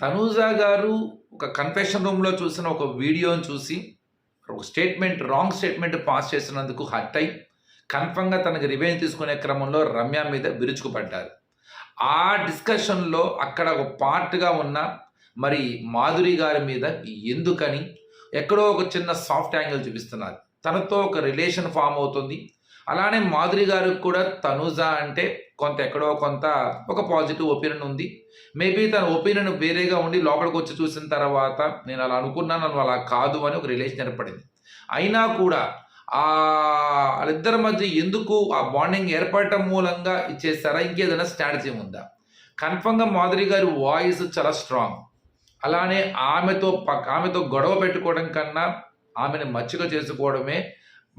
తనూజా గారు ఒక కన్ఫెషన్ రూమ్లో చూసిన ఒక వీడియోని చూసి ఒక స్టేట్మెంట్ రాంగ్ స్టేట్మెంట్ పాస్ చేసినందుకు హర్ట్ అయి కన్ఫర్మ్గా తనకి రివెంజ్ తీసుకునే క్రమంలో రమ్య మీద విరుచుకుపడ్డారు. ఆ డిస్కషన్లో అక్కడ ఒక పార్ట్గా ఉన్న మరి మాధురి గారి మీద ఎందుకని ఎక్కడో ఒక చిన్న సాఫ్ట్ యాంగిల్ చూపిస్తున్నారు. తనతో ఒక రిలేషన్ ఫామ్ అవుతుంది. అలానే మాధురి గారికి కూడా తనుజా అంటే కొంత ఎక్కడో కొంత ఒక పాజిటివ్ ఒపీనియన్ ఉంది. మేబీ తన ఒపీనియన్ వేరేగా ఉండి లోపలికి వచ్చి చూసిన తర్వాత నేను అలా అనుకున్నాను నన్ను అలా కాదు అని ఒక రిలేషన్ ఏర్పడింది. అయినా కూడా ఆ వాళ్ళిద్దరి మధ్య ఎందుకు ఆ బాండింగ్ ఏర్పడటం మూలంగా ఇచ్చేస్తారా ఇంకేదైనా స్ట్రాటజీ ఉందా? కన్ఫర్మ్గా మాధురి గారి వాయిస్ చాలా స్ట్రాంగ్. అలానే ఆమెతో పక్క ఆమెతో గొడవ పెట్టుకోవడం కన్నా ఆమెను మచ్చిక చేసుకోవడమే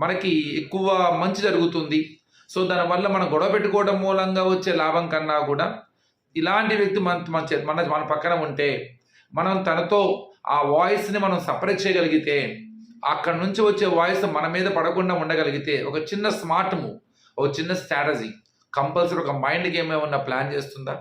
మనకి ఎక్కువ మంచి జరుగుతుంది. సో దానివల్ల మనం గొడవ పెట్టుకోవడం మూలంగా వచ్చే లాభం కన్నా కూడా ఇలాంటి వ్యక్తి మన మన మన మన పక్కన ఉంటే మనం తనతో ఆ వాయిస్ని మనం సపరేట్ చేయగలిగితే అక్కడ నుంచి వచ్చే వాయిస్ మన మీద పడకుండా ఉండగలిగితే ఒక చిన్న స్మార్ట్ మూవ్ ఒక చిన్న స్ట్రాటజీ కంపల్సరీ ఒక మైండ్ గేమ్ ఏమన్నా ప్లాన్ చేస్తుందా?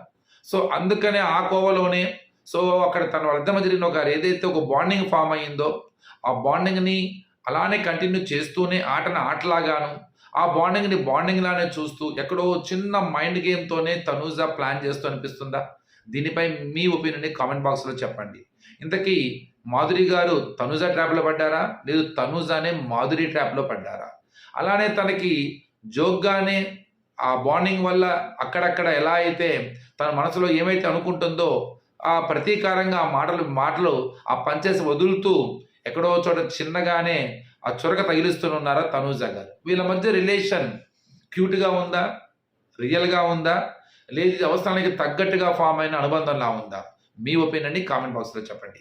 సో అందుకనే ఆ కోవలోనే సో అక్కడ తన అర్థం జరిగిన ఒక ఏదైతే ఒక బాండింగ్ ఫామ్ అయ్యిందో ఆ బాండింగ్ని అలానే కంటిన్యూ చేస్తూనే ఆటను ఆటలాగాను. ఆ బాండింగ్ని బాండింగ్ లానే చూస్తూ ఎక్కడో చిన్న మైండ్ గేమ్తోనే తనూజా ప్లాన్ చేస్తూ అనిపిస్తుందా? దీనిపై మీ ఒపీనియన్ని కామెంట్ బాక్స్లో చెప్పండి. ఇంతకీ మాధురి గారు తనుజా ట్రాప్లో పడ్డారా? లేదు తనుజానే మాధురి ట్రాప్లో పడ్డారా? అలానే తనకి జోక్గానే ఆ బాండింగ్ వల్ల అక్కడక్కడ ఎలా అయితే తన మనసులో ఏమైతే అనుకుంటుందో ఆ ప్రతీకారంగా ఆ మాటలు మాటలు ఆ పంచేసి వదులుతూ ఎక్కడో చోట చిన్నగానే ఆ చొరక తగిలిస్తున్నారా తనూజ గారు. వీళ్ళ మధ్య రిలేషన్ క్యూట్గా ఉందా? రియల్గా ఉందా? లేదు అవసరానికి తగ్గట్టుగా ఫామ్ అయిన అనుబంధంలా ఉందా? మీ ఒపీనియన్ని కామెంట్ బాక్స్లో చెప్పండి.